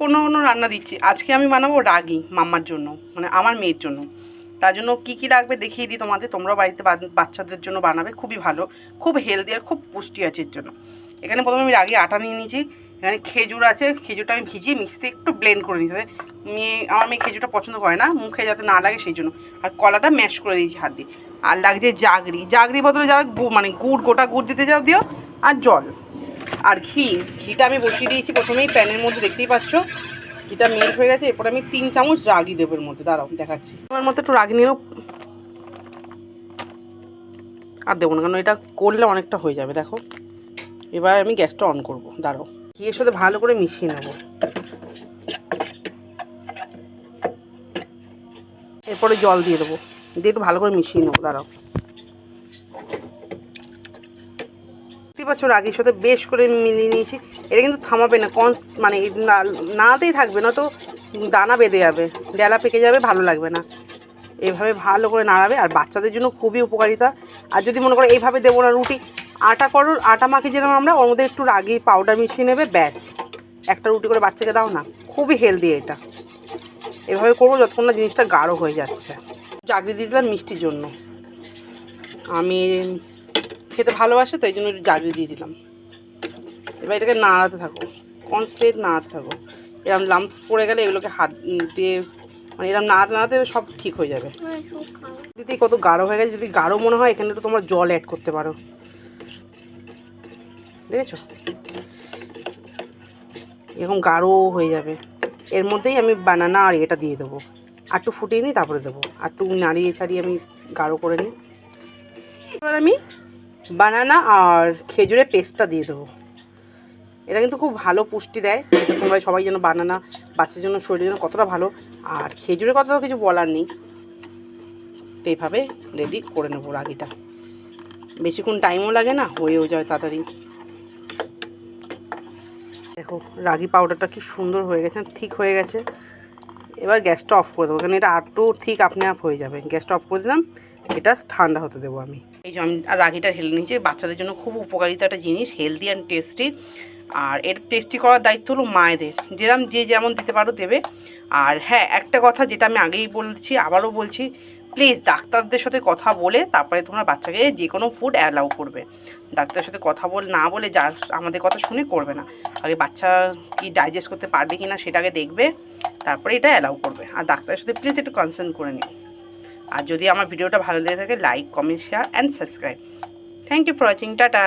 কোনো কোনো রান্না দিচ্ছি। আজকে আমি বানাবো রাগি মাম্মার জন্য মানে আমার মেয়ের জন্য। তার জন্য কী কী লাগবে দেখিয়ে দিই তোমাদের, তোমরাও বাড়িতে বাচ্চাদের জন্য বানাবে, খুবই ভালো। খুব হেলদি আর খুব পুষ্টি আছে এর জন্য। এখানে প্রথমে আমি রাগি আটা নিয়ে নিয়েছি। এখানে খেজুর আছে, খেজুরটা আমি ভিজিয়ে মিক্সিতে একটু ব্লেন্ড করে নিতে মেয়ে, আমার মেয়ে খেজুরটা পছন্দ করে না, মুখে যাতে না লাগে সেই জন্য। আর কলাটা ম্যাশ করে দিয়েছি হাত দিয়ে। আর লাগছে জাগরি। জাগরি বদলে যারা মানে গুড়, গোটা গুড় দিতে যাও দিও, আর জল। আর ঘি, ঘিটা আমি বসিয়ে দিয়েছি প্রথমেই প্যানের মধ্যে, দেখতেই পাচ্ছ? ঘিটা মেল্ট হয়ে গেছে, এরপর আমি তিন চামচ রাগি দেবো এর মধ্যে, দাঁড়াও, দেখাচ্ছি। আমার মতো একটু রাগি নিয়েও আর দেবো না, কারণ এটা করলে অনেকটা হয়ে যাবে, দেখো। এবার আমি গ্যাসটা অন করব, দাঁড়াও। ঘিয়ের সাথে ভালো করে মিশিয়ে নেব। এরপরে জল দিয়ে দেবো, দিয়ে একটু ভালো করে মিশিয়ে নেব, দাঁড়াও। পাচ্ছ রাগির সাথে বেশ করে মিলিয়ে নিয়েছি। এটা কিন্তু থামাবে না কনস মানে নাতেই থাকবে না তো দানা বেঁধে যাবে ডেলা পেকে যাবে, ভালো লাগবে না। এভাবে ভালো করে নাড়াবে, আর বাচ্চাদের জন্য খুবই উপকারিতা। আর যদি মনে করো এইভাবে দেবো না, রুটি, আটা করো, আটা মাখি যেরকম আমরা, ওর মধ্যে একটু রাগি পাউডার মিশিয়ে নেবে, ব্যাস। একটা রুটি করে বাচ্চাকে দাও না, খুবই হেলদি এটা। এভাবে করব যতক্ষণ না জিনিসটা গাঢ় হয়ে যাচ্ছে। চাকরি দিয়ে দিলাম মিষ্টির জন্য। আমি খেতে ভালোবাসে, তাই জন্য একটু জাগরি দিয়ে দিলাম। এবার এটাকে নাড়াতে থাকো। কনস্ট্যান্ট নাড়াতে থাকো। এরকম লাম্পস পড়ে গেলে এগুলোকে হাত দিয়ে মানে এরকম নাড়াতে নাড়াতে সব ঠিক হয়ে যাবে। যদি কত গাঢ় হয়ে গেছে, যদি গাঢ় মনে হয়, এখানে তো তোমার জল অ্যাড করতে পারো। দেখেছ? এরকম গাঢ় হয়ে যাবে। এর মধ্যেই আমি বানানা আর এটা দিয়ে দেবো। আর একটু ফুটিয়ে নিই, তারপরে দেবো। আর একটু নাড়িয়ে ছাড়িয়ে আমি গাঢ় করে নিই। এবার আমি বানানা আর খেজুরের পেস্টটা দিয়ে দেবো। এটা কিন্তু খুব ভালো পুষ্টি দেয়, এটা তোমরা সবাই যেন বানানা বাচ্চার জন্য, শরীরের জন্য কতটা ভালো। আর খেজুরের কথা তো কিছু বলার নেই। তো এইভাবে রেডি করে নেব রাগিটা। বেশিক্ষণ টাইমও লাগে না, হয়েও যায় তাড়াতাড়ি। দেখো, রাগি পাউডারটা কি সুন্দর হয়ে গেছে, ঠিক হয়ে গেছে। এবার গ্যাসটা অফ করে দেবো কারণ এটা আরটু ঠিক আপনি আপ হয়ে যাবে। গ্যাসটা অফ করে দিলাম এটা ঠান্ডা হতে দেবো আমি। এই যে আমি আর রাগিটা হেলে নিয়েছি বাচ্চাদের জন্য খুব উপকারিতা একটা জিনিস হেলদি অ্যান্ড টেস্টি আর এর টেস্টি করার দায়িত্ব হলো মায়েদের। যেরকম যে যেমন দিতে পারো দেবে। আর হ্যাঁ একটা কথা যেটা আমি আগেই বলছি, আবারও বলছি প্লিজ ডাক্তারদের সাথে কথা বলে তারপরে তোমরা বাচ্চাকে যে কোনো ফুড অ্যালাউ করবে। ডাক্তারের সাথে কথা বল, না বলে যা আমাদের কথা শুনে করবে না। আগে বাচ্চা কি ডাইজেস্ট করতে পারবে কি না সেটাকে দেখবে, তারপরে এটা অ্যালাউ করবে। আর ডাক্তারের সাথে প্লিজ একটু কনসার্ন করে নিও। আর যদি আমার ভিডিওটা ভালো লেগে থাকে like comment share and subscribe thank you for watching tata